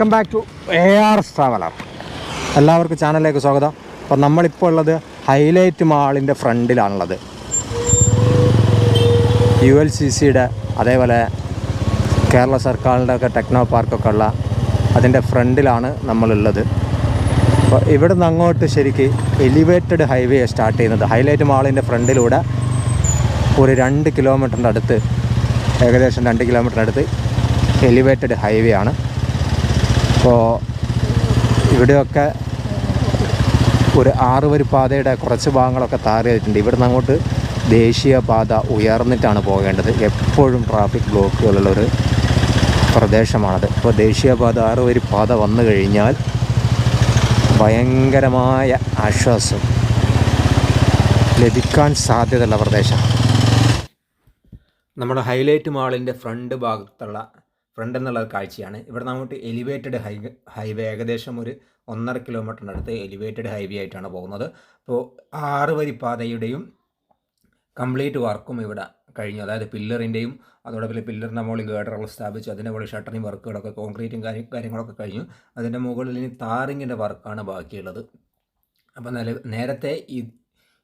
Welcome back to A R traveller എല്ലാവർക്കും ചാനലിലേക്ക് സ്വാഗതം. അപ്പോൾ നമ്മളിപ്പോൾ ഉള്ളത് ഹൈലൈറ്റ് മാളിന്റെ ഫ്രണ്ടിലാണുള്ളത്. യു എൽ സി സിയുടെ അതേപോലെ കേരള സർക്കാരിന്റെ ഒക്കെ ടെക്നോ പാർക്കൊക്കെ ഉള്ള അതിന്റെ ഫ്രണ്ടിലാണ് നമ്മളുള്ളത്. അപ്പോൾ ഇവിടെ നിന്ന് അങ്ങോട്ട് ശരിക്ക് എലിവേറ്റഡ് ഹൈവേ സ്റ്റാർട്ട് ചെയ്യുന്നത്. ഹൈലൈറ്റ് മാളിന്റെ ഫ്രണ്ടിലൂടെ ഒരു രണ്ട് കിലോമീറ്ററിന്റെ അടുത്ത് ഏകദേശം രണ്ട് കിലോമീറ്ററിന്റെ അടുത്ത് എലിവേറ്റഡ് ഹൈവേ ആണ്. അപ്പോൾ ഇവിടെയൊക്കെ ഒരു ആറ് വരി പാതയുടെ കുറച്ച് ഭാഗങ്ങളൊക്കെ താർ ചെയ്തിട്ടുണ്ട് ഇവിടുന്ന് അങ്ങോട്ട് ദേശീയപാത ഉയർന്നിട്ടാണ് പോകേണ്ടത്. എപ്പോഴും ട്രാഫിക് ബ്ലോക്കുകളുള്ളൊരു പ്രദേശമാണത്. അപ്പോൾ ദേശീയപാത ആറ് വരി പാത വന്നു കഴിഞ്ഞാൽ ഭയങ്കരമായ ആശ്വാസം ലഭിക്കാൻ സാധ്യതയുള്ള പ്രദേശമാണ്. നമ്മുടെ ഹൈലൈറ്റ് മാളിന്റെ ഫ്രണ്ട് ഭാഗത്തുള്ള ഫ്രണ്ട് എന്നുള്ള കാഴ്ചയാണ്. ഇവിടെ നമുക്ക് എലിവേറ്റഡ് ഹൈ ഹൈവേ ഏകദേശം ഒരു ഒന്നര കിലോമീറ്ററിന്റെ അടുത്ത് എലിവേറ്റഡ് ഹൈവേ ആയിട്ടാണ് പോകുന്നത്. അപ്പോൾ ആറ് വരി പാതയുടെയും കംപ്ലീറ്റ് വർക്കും ഇവിടെ കഴിഞ്ഞു. അതായത് പില്ലറിന്റെയും അതോടൊപ്പം പില്ലറിന്റെ മുകളിൽ ഗേഡറുകൾ സ്ഥാപിച്ചു. അതിന്റെ മുകളിൽ ഷട്ടറിങ് വർക്കുകളൊക്കെ കോൺക്രീറ്റും കാര്യം കാര്യങ്ങളൊക്കെ കഴിഞ്ഞു. അതിന്റെ മുകളിൽ ഇനി താറിങ്ങിന്റെ വർക്കാണ് ബാക്കിയുള്ളത്. അപ്പോൾ നില നേരത്തെ ഈ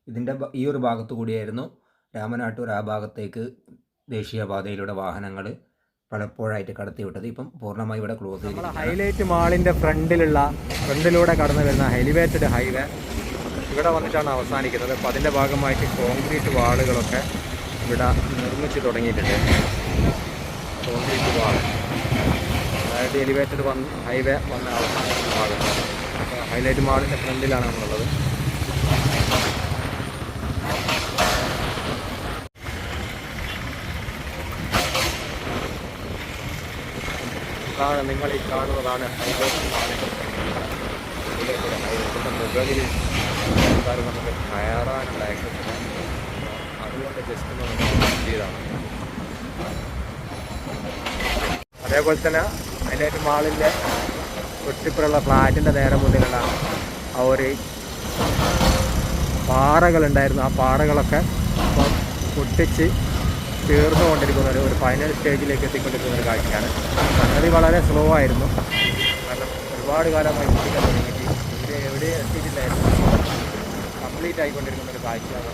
ഇതിന്റെ ഈ ഒരു ഭാഗത്തു കൂടിയായിരുന്നു രാമനാട്ടൂർ ആ ഭാഗത്തേക്ക് ദേശീയപാതയിലൂടെ വാഹനങ്ങൾ പലപ്പോഴായിട്ട് കടത്തി വിട്ടത്. ഇപ്പം പൂർണമായി ഇവിടെ ക്ലോസ് ചെയ്തു ഹൈലൈറ്റ് മാളിന്റെ ഫ്രണ്ടിലുള്ള ഫ്രണ്ടിലൂടെ കടന്നു വരുന്ന എലിവേറ്റഡ് ഹൈവേ ഇവിടെ വന്നിട്ടാണ് അവസാനിക്കുന്നത്. അപ്പോൾ അതിന്റെ ഭാഗമായിട്ട് കോൺക്രീറ്റ് വാളുകളൊക്കെ ഇവിടെ നിർമ്മിച്ച് തുടങ്ങിയിട്ടുണ്ട്. കോൺക്രീറ്റ് വാൾ അതായത് എലിവേറ്റഡ് വന്ന് ഹൈവേ വന്ന് അവസാനിക്കുന്ന ഭാഗം. ഹൈലൈറ്റ് മാളിന്റെ ഫ്രണ്ടിലാണ് നമ്മളുള്ളത്. നിങ്ങൾ ഈ കാണുന്നതാണ് ഹൈലൈറ്റിന്റെ മുകളിൽ ആൾക്കാർ നമുക്ക് കയറാനുള്ള ആക്സസ് അതുകൊണ്ട് ജസ്റ്റ് നമ്മൾ ചെയ്താണ് അതേപോലെ തന്നെ ഹൈലൈറ്റ് മാളിന്റെ തൊട്ടിപ്പുറമുള്ള ഫ്ലാറ്റിന്റെ നേരെ മുന്നിലുള്ള ആ ഒരു പാറകളുണ്ടായിരുന്നു. ആ പാറകളൊക്കെ പൊട്ടിച്ച് തീർന്നുകൊണ്ടിരിക്കുന്ന ഒരു ഒരു ഫൈനൽ സ്റ്റേജിലേക്ക് എത്തിക്കൊണ്ടിരിക്കുന്ന ഒരു കാഴ്ചയാണ്. സംഗതി വളരെ സ്ലോ ആയിരുന്നു. കാരണം ഒരുപാട് കാലമായി എത്തിക്കാൻ തുടങ്ങിയിട്ട് ഇവിടെ എവിടെ എത്തിയിട്ടില്ലായിരുന്നു. കംപ്ലീറ്റ് ആയിക്കൊണ്ടിരിക്കുന്ന ഒരു കാഴ്ചയാണ്.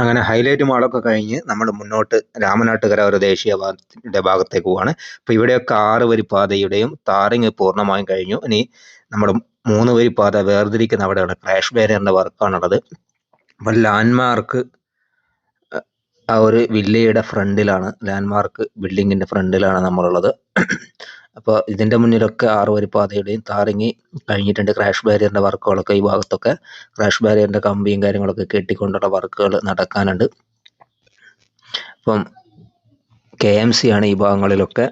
അങ്ങനെ ഹൈലൈറ്റ് മാളൊക്കെ കഴിഞ്ഞ് നമ്മൾ മുന്നോട്ട് രാമനാട്ടുകര ഒരു ദേശീയ പാതയുടെ ഭാഗത്തേക്ക് പോവാണ്. അപ്പോൾ ഇവിടെയൊക്കെ ആറ് വരി പാതയുടെയും താറിങ് പൂർണമായും കഴിഞ്ഞു. ഇനി നമ്മൾ മൂന്ന് വരി പാത വേർതിരിക്കുന്ന അവിടെയാണ് ക്രാഷ് ബാരിയറിന്റെ വർക്കാണുള്ളത് അപ്പോൾ ലാൻഡ്മാർക്ക് ആ ഒരു വില്ലയുടെ ഫ്രണ്ടിലാണ് ലാൻഡ്മാർക്ക് ബിൽഡിങ്ങിന്റെ ഫ്രണ്ടിലാണ് നമ്മളുള്ളത്. അപ്പോൾ ഇതിന്റെ മുന്നിലൊക്കെ ആറ് വരി പാതയുടെയും താറിങ്ങി കഴിഞ്ഞിട്ടുണ്ട്. ക്രാഷ് ബാരിയറിന്റെ വർക്കുകളൊക്കെ ഈ ഭാഗത്തൊക്കെ ക്രാഷ് ബാരിയറിന്റെ കമ്പിയും കാര്യങ്ങളൊക്കെ കെട്ടിക്കൊണ്ടുള്ള വർക്കുകൾ നടക്കാനുണ്ട്. അപ്പം കെ എം സി ആണ് ഈ ഭാഗങ്ങളിലൊക്കെ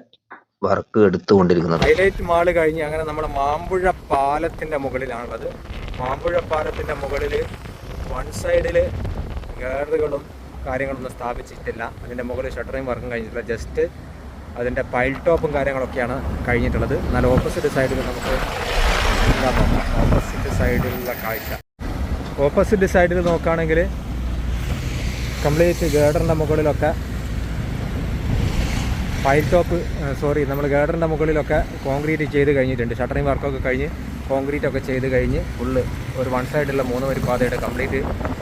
വർക്ക് എടുത്തുകൊണ്ടിരിക്കുന്നത്. ഹൈലൈറ്റ് മാൾ കഴിഞ്ഞ് അങ്ങനെ നമ്മുടെ മാമ്പുഴ പാലത്തിന്റെ മുകളിലാണുള്ളത്. മാമ്പുഴ പാലത്തിന്റെ മുകളിൽ വൺ സൈഡിൽ ഗേറുകളും കാര്യങ്ങളൊന്നും സ്ഥാപിച്ചിട്ടില്ല. അതിന്റെ മുകളിൽ ഷട്ടറിങ് വർക്കും കഴിഞ്ഞിട്ടില്ല. ജസ്റ്റ് അതിന്റെ പൈൽ ടോപ്പും കാര്യങ്ങളൊക്കെയാണ് കഴിഞ്ഞിട്ടുള്ളത്. എന്നാൽ ഓപ്പോസിറ്റ് സൈഡിൽ നമുക്ക് ഓപ്പോസിറ്റ് സൈഡിലുള്ള കാഴ്ച. ഓപ്പോസിറ്റ് സൈഡിൽ നോക്കുകയാണെങ്കിൽ കംപ്ലീറ്റ് ഗേഡറിന്റെ മുകളിലൊക്കെ പൈൽ ടോപ്പ് സോറി നമ്മൾ ഗേഡറിന്റെ മുകളിലൊക്കെ കോൺക്രീറ്റ് ചെയ്ത് കഴിഞ്ഞിട്ടുണ്ട്. ഷട്ടറിങ് വർക്കൊക്കെ കഴിഞ്ഞ് കോൺക്രീറ്റ് ഒക്കെ ചെയ്ത് കഴിഞ്ഞ് ഫുള്ള് ഒരു വൺ സൈഡുള്ള മൂന്ന് വരി പാതയുടെ കംപ്ലീറ്റ്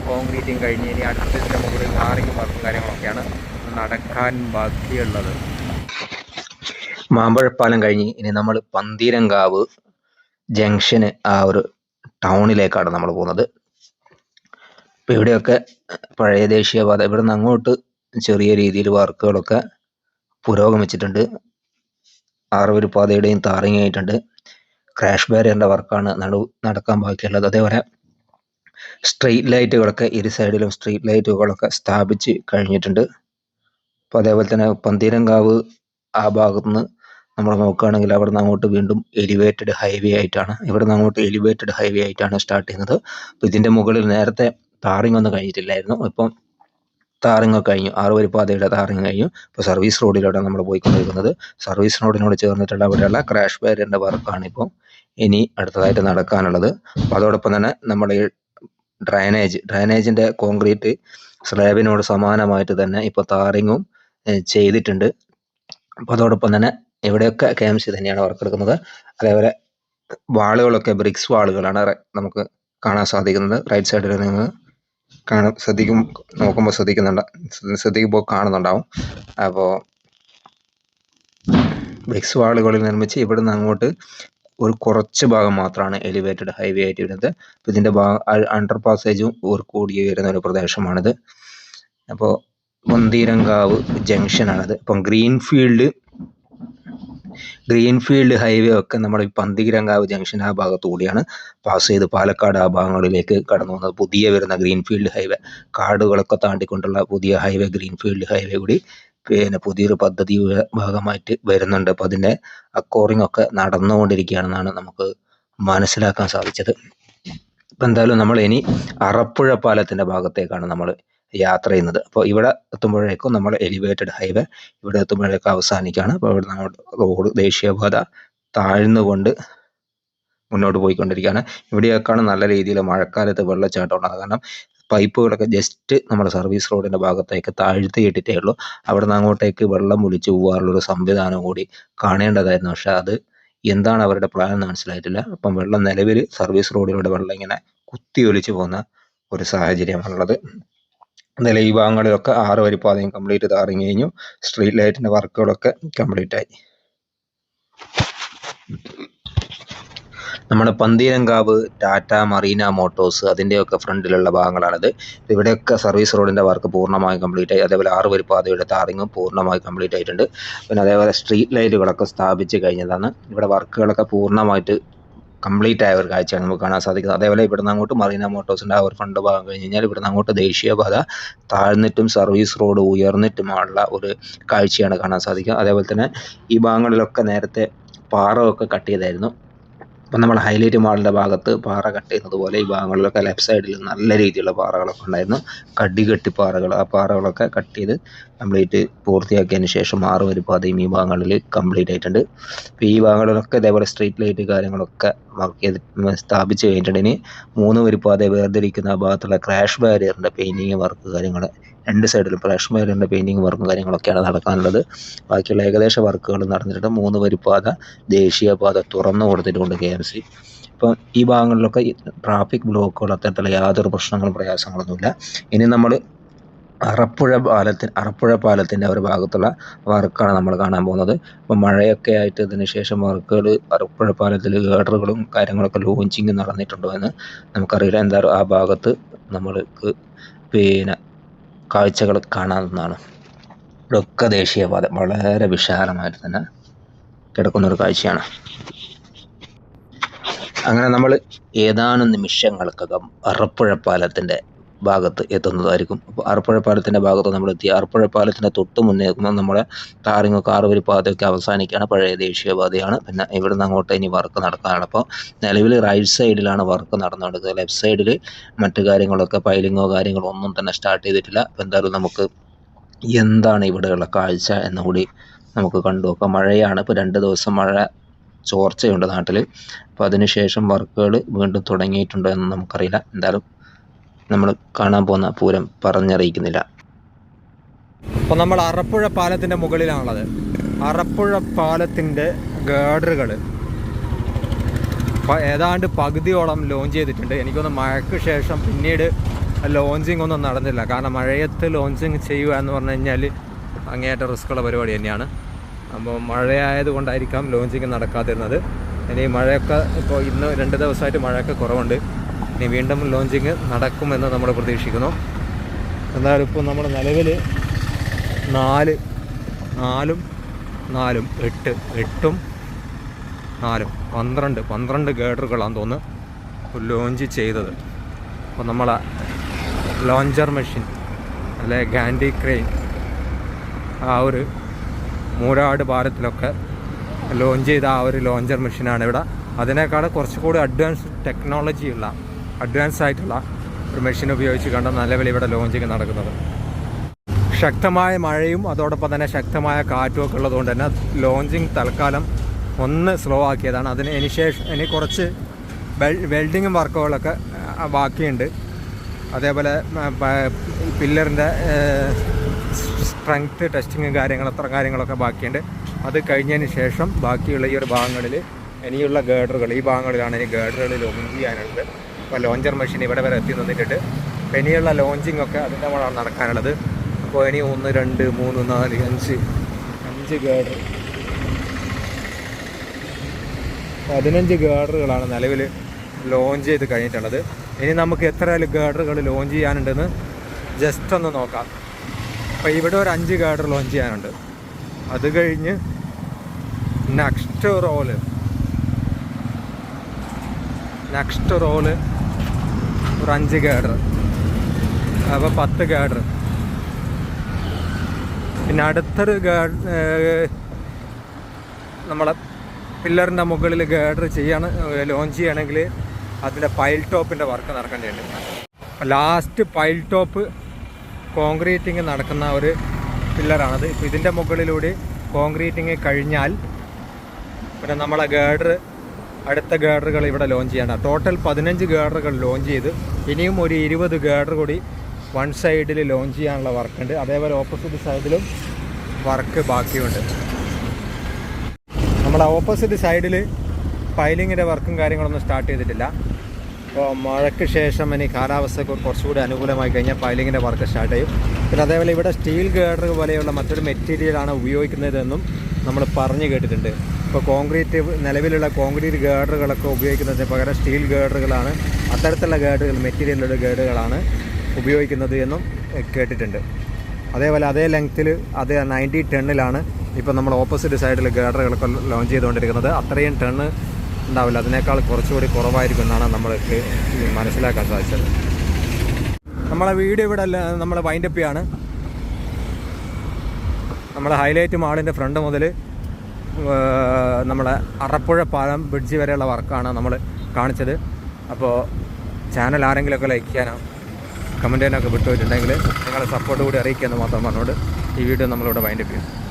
കോൺക്രീറ്റിങ് കഴിഞ്ഞ് ഇനി അടുത്തതിന്റെ മുകളിൽ ടാറിങ്ങും വർക്കും കാര്യങ്ങളൊക്കെയാണ് നടക്കാൻ ബാക്കിയുള്ളത്. മാമ്പഴപ്പാലം കഴിഞ്ഞ് ഇനി നമ്മൾ പന്തീരങ്കാവ് ജംഗ്ഷന് ആ ഒരു ടൗണിലേക്കാണ് നമ്മൾ പോകുന്നത്. ഇപ്പം ഇവിടെയൊക്കെ പഴയ ദേശീയപാത ഇവിടെ നിന്ന് അങ്ങോട്ട് ചെറിയ രീതിയിൽ വർക്കുകളൊക്കെ പുരോഗമിച്ചിട്ടുണ്ട്. ആറുവരി പാതയുടെയും താറിങ് ആയിട്ടുണ്ട്. ക്രാഷ് ബാരിയറിന്റെ വർക്കാണ് നടു നടക്കാൻ ബാക്കിയുള്ളത്. അതേപോലെ സ്ട്രീറ്റ് ലൈറ്റുകളൊക്കെ ഇരു സൈഡിലും സ്ട്രീറ്റ് ലൈറ്റുകളൊക്കെ സ്ഥാപിച്ച് കഴിഞ്ഞിട്ടുണ്ട്. അപ്പോൾ അതേപോലെ തന്നെ പന്തീരങ്കാവ് ആ ഭാഗത്തുനിന്ന് നമ്മൾ നോക്കുകയാണെങ്കിൽ അവിടെ നിന്ന് അങ്ങോട്ട് വീണ്ടും എലിവേറ്റഡ് ഹൈവേ ആയിട്ടാണ് ഇവിടെ നിന്ന് അങ്ങോട്ട് എലിവേറ്റഡ് ഹൈവേ ആയിട്ടാണ് സ്റ്റാർട്ട് ചെയ്യുന്നത്. അപ്പോൾ ഇതിന്റെ മുകളിൽ നേരത്തെ താറിങ് ഒന്നും കഴിഞ്ഞിട്ടില്ലായിരുന്നു. ഇപ്പം താറിങ് ഒക്കെ കഴിഞ്ഞു. ആറുവരി പാതയുടെ താറിങ് കഴിഞ്ഞു ഇപ്പോൾ സർവീസ് റോഡിലൂടെ നമ്മൾ പോയിക്കൊണ്ടിരിക്കുന്നത്. സർവീസ് റോഡിനോട് ചേർന്നിട്ടുള്ള അവിടെയുള്ള ക്രാഷ് ബാരിയറിന്റെ വർക്കാണ് ഇപ്പോൾ ഇനി അടുത്തതായിട്ട് നടക്കാനുള്ളത്. അപ്പോൾ അതോടൊപ്പം തന്നെ നമ്മുടെ ഈ ഡ്രൈനേജ് ഡ്രൈനേജിന്റെ കോൺക്രീറ്റ് സ്ലാബിനോട് സമാനമായിട്ട് തന്നെ ഇപ്പോൾ താറിങ്ങും ചെയ്തിട്ടുണ്ട്. അപ്പോൾ അതോടൊപ്പം തന്നെ ഇവിടെയൊക്കെ കെ എം സി തന്നെയാണ് വർക്ക് എടുക്കുന്നത് അതേപോലെ വാളുകളൊക്കെ ബ്രിക്സ് വാളുകളാണ് നമുക്ക് കാണാൻ സാധിക്കുന്നത്. റൈറ്റ് സൈഡിൽ നിന്ന് കാണാൻ ശ്രദ്ധിക്കും നോക്കുമ്പോൾ ശ്രദ്ധിക്കുന്നുണ്ട് ശ്രദ്ധിക്കുമ്പോൾ കാണുന്നുണ്ടാവും. അപ്പോൾ ബ്രിക്സ് വാളുകളിൽ നിർമ്മിച്ച് ഇവിടുന്ന് അങ്ങോട്ട് ഒരു കുറച്ച് ഭാഗം മാത്രമാണ് എലിവേറ്റഡ് ഹൈവേ ആയിട്ട് വരുന്നത്. അപ്പോൾ ഇതിന്റെ അണ്ടർ പാസേജും ഒരു കൂടി വരുന്ന ഒരു പ്രദേശമാണിത്. അപ്പോൾ പൊന്തീരങ്കാവ് ജംഗ്ഷനാണിത് അപ്പം ഗ്രീൻഫീൽഡ് ഗ്രീൻഫീൽഡ് ഹൈവേ ഒക്കെ നമ്മൾ ഈ പന്തീരങ്കാവ് ജംഗ്ഷൻ ആ ഭാഗത്തു കൂടിയാണ് പാസ് ചെയ്ത് പാലക്കാട് ആ ഭാഗങ്ങളിലേക്ക് കടന്നു പോകുന്നത്. പുതിയ വരുന്ന ഗ്രീൻഫീൽഡ് ഹൈവേ കാടുകളൊക്കെ താണ്ടിക്കൊണ്ടുള്ള പുതിയ ഹൈവേ ഗ്രീൻഫീൽഡ് ഹൈവേ കൂടി പിന്നെ പുതിയൊരു പദ്ധതി ഭാഗമായിട്ട് വരുന്നുണ്ട്. അപ്പോൾ അതിന്റെ അക്കോറിംഗ് ഒക്കെ നടന്നുകൊണ്ടിരിക്കുകയാണെന്നാണ് നമുക്ക് മനസ്സിലാക്കാൻ സാധിച്ചത്. ഇപ്പം എന്തായാലും നമ്മൾ ഇനി അറപ്പുഴ പാലത്തിന്റെ ഭാഗത്തേക്കാണ് നമ്മൾ യാത്ര ചെയ്യുന്നത്. അപ്പോൾ ഇവിടെ എത്തുമ്പോഴേക്കും നമ്മൾ എലിവേറ്റഡ് ഹൈവേ ഇവിടെ എത്തുമ്പോഴേക്കും അവസാനിക്കുകയാണ്. അപ്പോൾ ഇവിടെ നമ്മൾ റോഡ് ദേശീയപാത താഴ്ന്നുകൊണ്ട് മുന്നോട്ട് പോയിക്കൊണ്ടിരിക്കുകയാണ്. ഇവിടെയൊക്കെയാണ് നല്ല രീതിയിൽ മഴക്കാലത്ത് വെള്ളച്ചാട്ടം ഉണ്ടാകുന്നത്. കാരണം പൈപ്പുകളൊക്കെ ജസ്റ്റ് നമ്മുടെ സർവീസ് റോഡിന്റെ ഭാഗത്തേക്ക് താഴ്ത്തിയിട്ടിട്ടേ ഉള്ളൂ. അവിടെ നിന്ന് അങ്ങോട്ടേക്ക് വെള്ളം ഒലിച്ച് പോകാറുള്ളൊരു സംവിധാനം കൂടി കാണേണ്ടതായിരുന്നു. പക്ഷെ അത് എന്താണ് അവരുടെ പ്ലാൻ എന്ന് മനസ്സിലായിട്ടില്ല. അപ്പം വെള്ളം നിലവിൽ സർവീസ് റോഡിലൂടെ വെള്ളം ഇങ്ങനെ കുത്തി ഒലിച്ച് പോകുന്ന ഒരു സാഹചര്യമാണുള്ളത്. എന്തായാലും ഈ ഭാഗങ്ങളിലൊക്കെ ആറ് വരി പാതയും കംപ്ലീറ്റ് താറിങ് കഴിഞ്ഞു. സ്ട്രീറ്റ് ലൈറ്റിന്റെ വർക്കുകളൊക്കെ കംപ്ലീറ്റ് ആയി. നമ്മുടെ പന്തീരങ്കാവ് ടാറ്റ മറീന മോട്ടോഴ്സ് അതിന്റെയൊക്കെ ഫ്രണ്ടിലുള്ള ഭാഗങ്ങളാണിത്. ഇവിടെയൊക്കെ സർവീസ് റോഡിന്റെ വർക്ക് പൂർണമായും കംപ്ലീറ്റ് ആയി അതേപോലെ ആറ് വരി പാതയുടെ താറിങ്ങും പൂർണമായി കംപ്ലീറ്റ് ആയിട്ടുണ്ട്. പിന്നെ അതേപോലെ സ്ട്രീറ്റ് ലൈറ്റുകളൊക്കെ സ്ഥാപിച്ച് കഴിഞ്ഞതാണ്. ഇവിടെ വർക്കുകളൊക്കെ പൂർണമായിട്ട് കംപ്ലീറ്റ് ആയ ഒരു കാഴ്ചയാണ് നമുക്ക് കാണാൻ സാധിക്കുന്നത്. അതേപോലെ ഇവിടുന്ന് അങ്ങോട്ട് മറീന മോട്ടോഴ്സിന്റെ ആ ഒരു ഫ്രണ്ട് ഭാഗം കഴിഞ്ഞ് കഴിഞ്ഞാൽ ഇവിടുന്ന് അങ്ങോട്ട് ദേശീയപാത താഴ്ന്നിട്ടും സർവീസ് റോഡ് ഉയർന്നിട്ടുമുള്ള ഒരു കാഴ്ചയാണ് കാണാൻ സാധിക്കുക. അതേപോലെ തന്നെ ഈ ഭാഗങ്ങളിലൊക്കെ നേരത്തെ പാറമൊക്കെ കട്ട് ചെയ്തായിരുന്നു. അപ്പം നമ്മൾ ഹൈലൈറ്റ് മാളിന്റെ ഭാഗത്ത് പാറ കട്ട് ചെയ്യുന്നത് പോലെ ഈ ഭാഗങ്ങളിലൊക്കെ ലെഫ്റ്റ് സൈഡിൽ നല്ല രീതിയിലുള്ള പാറകളൊക്കെ ഉണ്ടായിരുന്നു. കടി കെട്ടി പാറകൾ ആ പാറകളൊക്കെ കട്ട് ചെയ്ത് കംപ്ലീറ്റ് പൂർത്തിയാക്കിയതിന് ശേഷം ആറ് വരി പാതയും ഈ ഭാഗങ്ങളിൽ കംപ്ലീറ്റ് ആയിട്ടുണ്ട്. അപ്പോൾ ഈ ഭാഗങ്ങളിലൊക്കെ ഇതേപോലെ സ്ട്രീറ്റ് ലൈറ്റ് കാര്യങ്ങളൊക്കെ വർക്ക് ചെയ്ത് സ്ഥാപിച്ച് കഴിഞ്ഞിട്ടുണ്ടെങ്കിൽ മൂന്ന് വരി പാതയെ വേർതിരിക്കുന്ന ആ ഭാഗത്തുള്ള ക്രാഷ് ബാരിയറിന്റെ പെയിന്റിങ് വർക്ക് കാര്യങ്ങൾ രണ്ട് സൈഡിലും ബാരിയറിന്റെ പെയിന്റിങ് വർക്കും കാര്യങ്ങളൊക്കെയാണ് നടക്കാനുള്ളത്. ബാക്കിയുള്ള ഏകദേശ വർക്കുകൾ നടന്നിട്ടുണ്ട് മൂന്ന് വരിപ്പാത പാത ദേശീയപാത തുറന്നു കൊടുത്തിട്ടുണ്ട് കെ എം സി ഇപ്പം ഈ ഭാഗങ്ങളിലൊക്കെ ട്രാഫിക് ബ്ലോക്കുകൾ അത്തരത്തിലുള്ള യാതൊരു പ്രശ്നങ്ങളും പ്രയാസങ്ങളൊന്നുമില്ല. ഇനി നമ്മൾ അറപ്പുഴ പാലത്തിന് അറപ്പുഴ പാലത്തിന്റെ ഒരു ഭാഗത്തുള്ള വർക്കാണ് നമ്മൾ കാണാൻ പോകുന്നത്. ഇപ്പം മഴയൊക്കെ ആയിട്ട് ഇതിന് ശേഷം വർക്കുകൾ അറപ്പുഴ പാലത്തിൽ ഗേഡറുകളും കാര്യങ്ങളൊക്കെ ലോഞ്ചിങ് നടന്നിട്ടുണ്ടോ എന്ന് നമുക്കറിയില്ല. എന്തായാലും ആ ഭാഗത്ത് നമ്മൾക്ക് പിന്നെ കാഴ്ചകൾ കാണാവുന്നതാണ്. ഇവിടെയൊക്കെ ദേശീയപാത. വളരെ വിശാലമായിട്ട് തന്നെ കിടക്കുന്ന ഒരു കാഴ്ചയാണ്. അങ്ങനെ നമ്മൾ ഏതാനും നിമിഷങ്ങൾക്കകം അറപ്പുഴ പാലത്തിന്റെ ഭാഗത്ത് എത്തുന്നതായിരിക്കും. അപ്പോൾ അറപ്പുഴ പാലത്തിന്റെ ഭാഗത്ത് നമ്മളെത്തി. അറപ്പുഴ പാലത്തിന്റെ തൊട്ട് മുന്നേ നമ്മുടെ ടാറിങ് കാറുവരി പാതയൊക്കെ അവസാനിക്കുകയാണ്. പഴയ ദേശീയപാതയാണ്. പിന്നെ ഇവിടുന്ന് അങ്ങോട്ട് ഇനി വർക്ക് നടക്കാനാണ്. അപ്പോൾ നിലവിൽ റൈറ്റ് സൈഡിലാണ് വർക്ക് നടന്നുകൊണ്ടിരിക്കുന്നത്. ലെഫ്റ്റ് സൈഡിൽ മറ്റു കാര്യങ്ങളൊക്കെ പൈലിങ്ങോ കാര്യങ്ങളോ ഒന്നും തന്നെ സ്റ്റാർട്ട് ചെയ്തിട്ടില്ല. അപ്പോൾ എന്തായാലും നമുക്ക് എന്താണ് ഇവിടെയുള്ള കാഴ്ച എന്നുകൂടി നമുക്ക് കണ്ടു നോക്കാം. മഴയാണ്. ഇപ്പോൾ രണ്ട് ദിവസം മഴ ചോർച്ചയുണ്ട് നാട്ടിൽ അപ്പോൾ അതിനുശേഷം വർക്കുകൾ വീണ്ടും തുടങ്ങിയിട്ടുണ്ടോ എന്ന് നമുക്കറിയില്ല. എന്തായാലും നമ്മൾ കാണാൻ പോകുന്ന പൂരം പറഞ്ഞറിയിക്കുന്നില്ല. അപ്പോൾ നമ്മൾ അറപ്പുഴ പാലത്തിന്റെ മുകളിലാണുള്ളത്. അറപ്പുഴ പാലത്തിന്റെ ഗേഡറുകൾ ഏതാണ്ട് പകുതിയോളം ലോഞ്ച് ചെയ്തിട്ടുണ്ട്. എനിക്കൊന്ന് മഴയ്ക്ക് ശേഷം പിന്നീട് ലോഞ്ചിങ് ഒന്നും നടന്നില്ല. കാരണം മഴയത്ത് ലോഞ്ചിങ് ചെയ്യുക എന്ന് പറഞ്ഞു കഴിഞ്ഞാൽ അങ്ങേയറ്റം റിസ്ക്കുള്ള പരിപാടി തന്നെയാണ്. അപ്പോൾ മഴയായത് കൊണ്ടായിരിക്കാം ലോഞ്ചിങ് നടക്കാതിരുന്നത്. ഇനി മഴയൊക്കെ ഇപ്പോൾ ഇന്ന് രണ്ട് ദിവസമായിട്ട് മഴയൊക്കെ കുറവുണ്ട്. ഇനി വീണ്ടും ലോഞ്ചിങ് നടക്കുമെന്ന് നമ്മൾ പ്രതീക്ഷിക്കുന്നു. എന്തായാലും ഇപ്പോൾ നമ്മുടെ നിലവിൽ നാല് നാലും നാലും എട്ട് എട്ടും നാലും പന്ത്രണ്ട് പന്ത്രണ്ട് ഗേഡറുകളാണെന്ന് തോന്നുന്നു ലോഞ്ച് ചെയ്തത്. അപ്പോൾ നമ്മളെ ലോഞ്ചർ മെഷീൻ അല്ലെ ഗാൻഡി ക്രെയിൻ ആ ഒരു മൂരാട് ഭാരത്തിലൊക്കെ ലോഞ്ച് ചെയ്ത ആ ഒരു ലോഞ്ചർ മെഷീനാണ് ഇവിടെ. അതിനേക്കാൾ കുറച്ചുകൂടി അഡ്വാൻസ് ടെക്നോളജി ഉള്ള അഡ്വാൻസ് ആയിട്ടുള്ള ഒരു മെഷീൻ ഉപയോഗിച്ച് കണ്ട നിലവിൽ ഇവിടെ ലോഞ്ചിങ് നടക്കുന്നത്. ശക്തമായ മഴയും അതോടൊപ്പം തന്നെ ശക്തമായ കാറ്റും ഒക്കെ ഉള്ളതുകൊണ്ട് തന്നെ ലോഞ്ചിങ് തൽക്കാലം ഒന്ന് സ്ലോ ആക്കിയതാണ്. അതിന് ഇനി ശേഷം ഇനി കുറച്ച് വെൽ വെൽഡിങ്ങും വർക്കുകളൊക്കെ ബാക്കിയുണ്ട്. അതേപോലെ പില്ലറിന്റെ സ്ട്രെങ്ത്ത് ടെസ്റ്റിങ്ങും കാര്യങ്ങൾ അത്ര കാര്യങ്ങളൊക്കെ ബാക്കിയുണ്ട്. അത് കഴിഞ്ഞതിന് ശേഷം ബാക്കിയുള്ള ഈ ഒരു ഭാഗങ്ങളിൽ ഇനിയുള്ള ഗേഡറുകൾ ഈ ഭാഗങ്ങളിലാണ് ഇനി ഗേഡറുകൾ ലോഞ്ച് ചെയ്യാനുള്ളത്. ലോഞ്ചർ മെഷീൻ ഇവിടെ വരെ എത്തി നിന്നിട്ടുണ്ട് അപ്പോൾ ഇനിയുള്ള ലോഞ്ചിങ് ഒക്കെ അതിന്റെ മുകളാണ് നടക്കാനുള്ളത്. അപ്പോൾ ഇനി ഒന്ന് രണ്ട് മൂന്ന് നാല് അഞ്ച് അഞ്ച് ഗേഡർ. പതിനഞ്ച് ഗേഡറുകളാണ് നിലവിൽ ലോഞ്ച് ചെയ്ത് കഴിഞ്ഞിട്ടുള്ളത്. ഇനി നമുക്ക് എത്ര ഗേഡറുകൾ ലോഞ്ച് ചെയ്യാനുണ്ടെന്ന് ജസ്റ്റ് ഒന്ന് നോക്കാം. അപ്പോൾ ഇവിടെ ഒരു അഞ്ച് ഗേഡർ ലോഞ്ച് ചെയ്യാനുണ്ട്. അത് കഴിഞ്ഞ് നെക്സ്റ്റ് റോൾ നെക്സ്റ്റ് റോൾ ഒരു അഞ്ച് ഗേഡർ. അപ്പോൾ പത്ത് ഗേഡർ. പിന്നെ അടുത്തൊരു ഗേഡ് നമ്മളെ പില്ലറിന്റെ മുകളിൽ ഗേഡർ ചെയ്യാണ് ലോഞ്ച് ചെയ്യണമെങ്കിൽ അതിന്റെ പൈൽ ടോപ്പിന്റെ വർക്ക് നടക്കേണ്ടതുണ്ട് ലാസ്റ്റ് പൈൽ ടോപ്പ് കോൺക്രീറ്റിങ് നടക്കുന്ന ഒരു പില്ലറാണത്. ഇപ്പോൾ ഇതിന്റെ മുകളിലൂടെ കോൺക്രീറ്റിങ് കഴിഞ്ഞാൽ പിന്നെ നമ്മളെ ഗേഡർ അടുത്ത ഗേഡറുകൾ ഇവിടെ ലോഞ്ച് ചെയ്യണം ടോട്ടൽ പതിനഞ്ച് ഗേഡറുകൾ ലോഞ്ച് ചെയ്ത് ഇനിയും ഒരു ഇരുപത് ഗേഡർ കൂടി വൺ സൈഡിൽ ലോഞ്ച് ചെയ്യാനുള്ള വർക്കുണ്ട്. അതേപോലെ ഓപ്പോസിറ്റ് സൈഡിലും വർക്ക് ബാക്കിയുണ്ട്. നമ്മുടെ ഓപ്പോസിറ്റ് സൈഡിൽ പൈലിങ്ങിന്റെ വർക്കും കാര്യങ്ങളൊന്നും സ്റ്റാർട്ട് ചെയ്തിട്ടില്ല. അപ്പോൾ മഴയ്ക്ക് ശേഷം ഇനി കാലാവസ്ഥ കുറച്ചുകൂടി അനുകൂലമായി കഴിഞ്ഞാൽ പൈലിങ്ങിന്റെ വർക്ക് സ്റ്റാർട്ട് ചെയ്യും. പിന്നെ അതേപോലെ ഇവിടെ സ്റ്റീൽ ഗേഡർ പോലെയുള്ള മറ്റൊരു മെറ്റീരിയലാണ് ഉപയോഗിക്കുന്നതെന്നും നമ്മൾ പറഞ്ഞു കേട്ടിട്ടുണ്ട്. ഇപ്പോൾ കോൺക്രീറ്റ് നിലവിലുള്ള കോൺക്രീറ്റ് ഗേഡറുകളൊക്കെ ഉപയോഗിക്കുന്നതിന് പകരം സ്റ്റീൽ ഗേഡറുകളാണ് അത്തരത്തിലുള്ള ഗേഡറുകൾ മെറ്റീരിയലുള്ള ഗേഡറുകളാണ് ഉപയോഗിക്കുന്നത് എന്നും കേട്ടിട്ടുണ്ട്. അതേപോലെ അതേ ലെങ്ത്തിൽ അതേ നയന്റി ടെണ്ണിലാണ് ഇപ്പോൾ നമ്മൾ ഓപ്പോസിറ്റ് സൈഡിൽ ഗേഡറുകളൊക്കെ ലോഞ്ച് ചെയ്തുകൊണ്ടിരിക്കുന്നത്. അത്രയും ടെണ്ണ് ഉണ്ടാവില്ല. അതിനേക്കാൾ കുറച്ചുകൂടി കുറവായിരിക്കും എന്നാണ് നമ്മൾക്ക് മനസ്സിലാക്കാൻ സാധിച്ചത്. നമ്മളെ വീഡിയോ ഇവിടെ നമ്മൾ വൈൻഡപ്പ് ചെയ്യാണ് നമ്മളെ ഹൈലൈറ്റ് മാളിന്റെ ഫ്രണ്ട് മുതൽ നമ്മളെ അറപ്പുഴ പാലം ബ്രിഡ്ജ് വരെയുള്ള വർക്കാണ് നമ്മൾ കാണിച്ചത്. അപ്പോൾ ചാനൽ ആരെങ്കിലുമൊക്കെ ലൈക്ക് ചെയ്യാനോ കമന്റ് ചെയ്യാനൊക്കെ വിട്ടുപോയിട്ടുണ്ടെങ്കിൽ നിങ്ങളുടെ സപ്പോർട്ട് കൂടി അറിയിക്കുക എന്ന് മാത്രം പറഞ്ഞുകൊണ്ട് ഈ വീഡിയോ നമ്മളിവിടെ വൈൻഡപ്പ് ചെയ്യും